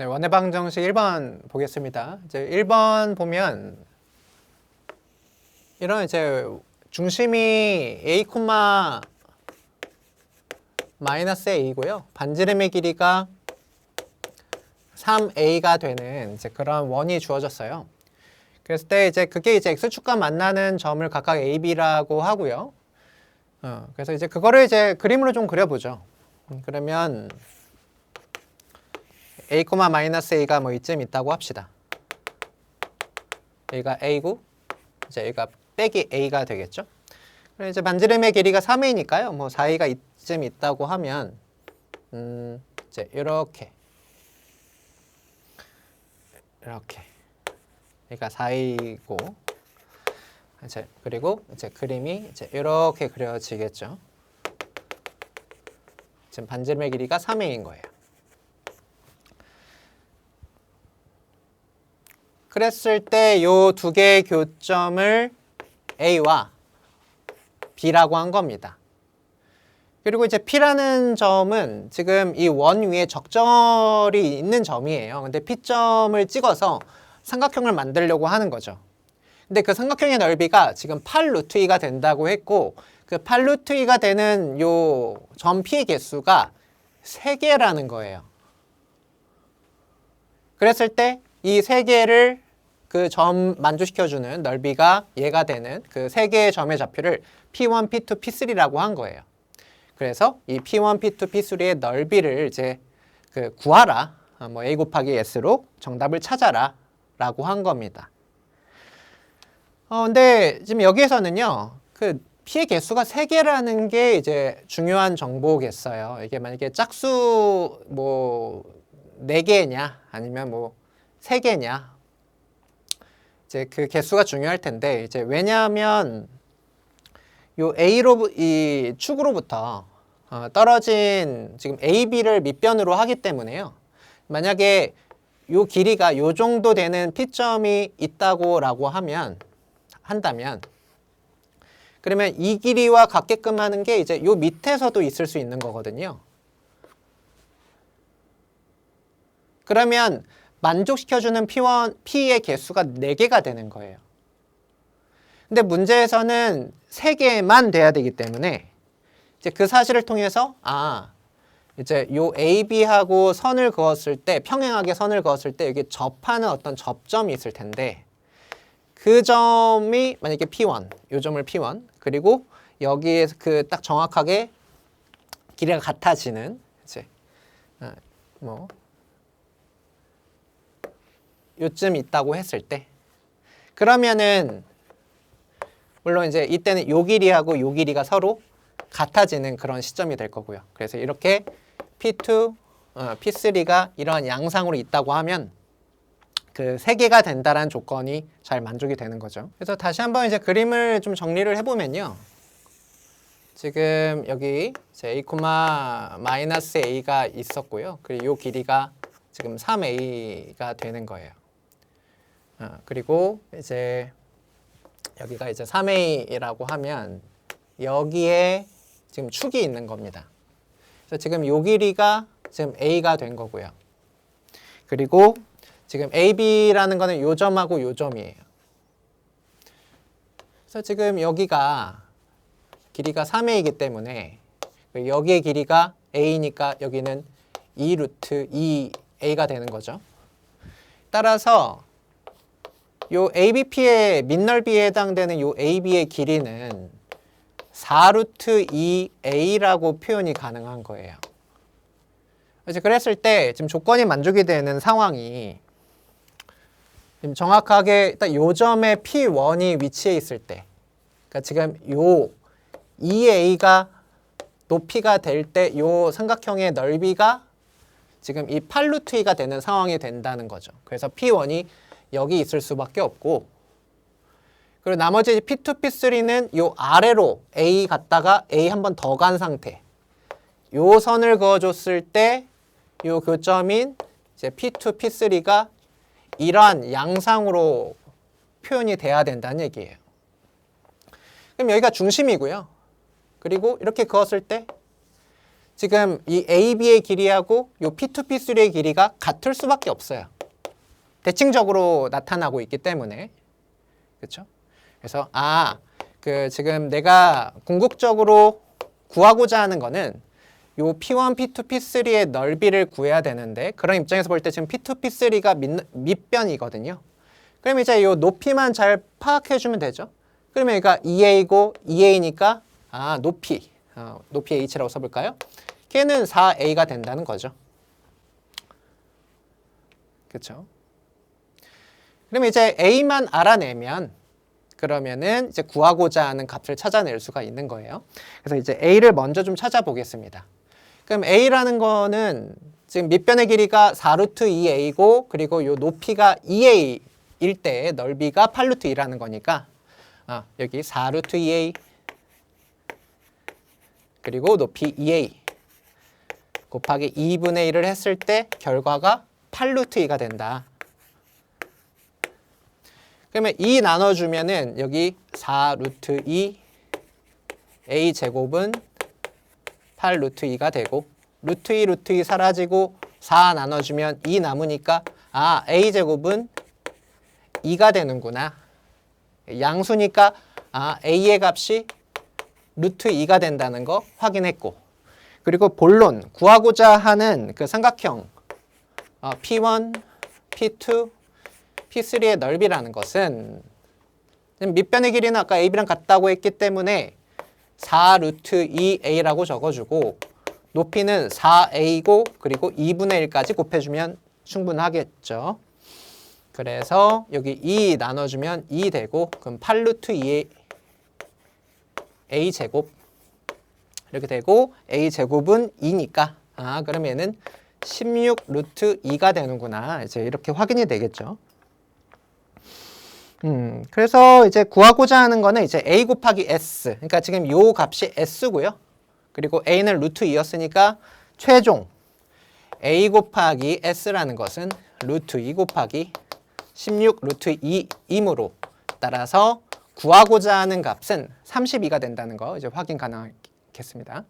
네, 원의 방정식 1번 보겠습니다. 이제 1번 보면 이런 이제 중심이 a, 마이너스 a이고요. 반지름의 길이가 3a가 되는 이제 그런 원이 주어졌어요. 그랬을 때 이제 그게 이제 x축과 만나는 점을 각각 a, b라고 하고요. 어, 그래서 이제 그거를 이제 그림으로 좀 그려보죠. 음, 그러면 a, 마이너스 a가 뭐 이쯤 있다고 합시다. a가 a고 이제 a가 빼기 a가 되겠죠. 그럼 이제 반지름의 길이가 3a니까요. 뭐 4a가 이쯤 있다고 하면 음, 이제 이렇게 이렇게 그러니까 4a고 이제 그리고 이제 그림이 이제 이렇게 그려지겠죠. 지금 반지름의 길이가 3a인 거예요. 그랬을 때 요 두 개의 교점을 A와 B라고 한 겁니다. 그리고 이제 P라는 점은 지금 이 원 위에 적절이 있는 점이에요. 근데 P점을 찍어서 삼각형을 만들려고 하는 거죠. 근데 그 삼각형의 넓이가 지금 8 루트 2가 된다고 했고 그 8 루트 2가 되는 요 점 P의 개수가 3개라는 거예요. 그랬을 때이세 개를 그 점 만족시켜주는 넓이가 얘가 되는 그 세 개의 점의 좌표를 P1, P2, P3라고 한 거예요. 그래서 이 P1, P2, P3의 넓이를 이제 그 구하라. 아, 뭐 A 곱하기 S로 정답을 찾아라. 라고 한 겁니다. 어, 근데 지금 여기에서는요, 그 P의 개수가 3개라는 게 이제 중요한 정보겠어요. 이게 만약에 짝수 뭐 4개냐, 아니면 뭐 3개냐. 이제 그 개수가 중요할 텐데, 이제 왜냐하면 요 A로, 이 축으로부터 어, 떨어진 지금 AB를 밑변으로 하기 때문에요. 만약에 요 길이가 요 정도 되는 P점이 있다고라고 하면 한다면 그러면 이 길이와 같게끔 하는 게 이제 요 밑에서도 있을 수 있는 거거든요. 그러면 만족시켜주는 P1, P의 개수가 4개가 되는 거예요. 근데 문제에서는 3개만 돼야 되기 때문에 이제 그 사실을 통해서 아 이제 요 AB하고 선을 그었을 때 평행하게 선을 그었을 때 여기 접하는 어떤 접점이 있을 텐데 그 점이 만약에 P1, 요 점을 P1 그리고 여기에 그 딱 정확하게 길이가 같아지는 이제 어, 뭐 요쯤 있다고 했을 때 그러면은 물론 이제 이때는 요 길이하고 요 길이가 서로 같아지는 그런 시점이 될 거고요. 그래서 이렇게 P2, 어, P3가 이런 양상으로 있다고 하면 그 세 개가 된다라는 조건이 잘 만족이 되는 거죠. 그래서 다시 한번 이제 그림을 좀 정리를 해보면요. 지금 여기 a, 마이너스 a가 있었고요. 그리고 이 길이가 지금 3a가 되는 거예요. 어, 그리고 이제 여기가 이제 3a라고 하면 여기에 지금 축이 있는 겁니다. 그래서 지금 요 길이가 지금 a가 된 거고요. 그리고 지금 AB라는 거는 요 점하고 요 점이에요. 그래서 지금 여기가 길이가 3a이기 때문에 여기의 길이가 a니까 여기는 2 루트 2a가 되는 거죠. 따라서 요 ABP의 밑넓이에 해당되는 요 AB의 길이는 4루트 2A라고 표현이 가능한 거예요. 이제 그랬을 때 지금 조건이 만족이 되는 상황이 지금 정확하게 딱 요 점에 P1이 위치해 있을 때 그러니까 지금 요 2A가 높이가 될 때 요 삼각형의 넓이가 지금 이 8루트 2가 되는 상황이 된다는 거죠. 그래서 P1이 여기 있을 수밖에 없고 그리고 나머지 P2, P3는 요 아래로 A 갔다가 A 한 번 더 간 상태. 요 선을 그어줬을 때 요 교점인 이제 P2, P3가 이러한 양상으로 표현이 돼야 된다는 얘기예요. 그럼 여기가 중심이고요. 그리고 이렇게 그었을 때 지금 이 AB의 길이하고 요 P2, P3의 길이가 같을 수밖에 없어요. 대칭적으로 나타나고 있기 때문에. 그렇죠? 그래서 아, 그 지금 내가 궁극적으로 구하고자 하는 거는 요 P1, P2, P3의 넓이를 구해야 되는데 그런 입장에서 볼 때 지금 P2, P3가 밑, 밑변이거든요. 그럼 이제 요 높이만 잘 파악해 주면 되죠. 그러면 얘가 2a고 2a니까 아 높이 어, 높이 h라고 써볼까요? 걔는 4a가 된다는 거죠. 그렇죠? 그러면 이제 a만 알아내면 그러면은 이제 구하고자 하는 값을 찾아낼 수가 있는 거예요. 그래서 이제 a를 먼저 좀 찾아보겠습니다. 그럼 a라는 거는 지금 밑변의 길이가 4루트 2a고 그리고 요 높이가 2a일 때 넓이가 8루트 2라는 거니까 아, 여기 4루트 2a 그리고 높이 2a 곱하기 2분의 1을 했을 때 결과가 8루트 2가 된다. 그러면 2 나눠주면은 여기 4 루트 2 a 제곱은 8 루트 2가 되고 루트 2 루트 2 사라지고 4 나눠주면 2 남으니까 아 a 제곱은 2가 되는구나. 양수니까 아 a의 값이 루트 2가 된다는 거 확인했고 그리고 본론 구하고자 하는 그 삼각형 어, P1, P2, P3의 넓이라는 것은 밑변의 길이는 아까 AB랑 같다고 했기 때문에 4 루트 2A라고 적어주고 높이는 4A고 그리고 2분의 1까지 곱해주면 충분하겠죠. 그래서 여기 2 나눠주면 2 되고 그럼 8 루트 2의 A 제곱 이렇게 되고 A 제곱은 2니까 아 그러면은 16 루트 2가 되는구나 이제 이렇게 확인이 되겠죠. 음, 그래서 이제 구하고자 하는 거는 이제 a 곱하기 s. 그러니까 지금 요 값이 s고요. 그리고 a는 루트 2였으니까 최종 a 곱하기 s라는 것은 루트 2 곱하기 16 루트 2이므로 따라서 구하고자 하는 값은 32가 된다는 거 이제 확인 가능하겠습니다.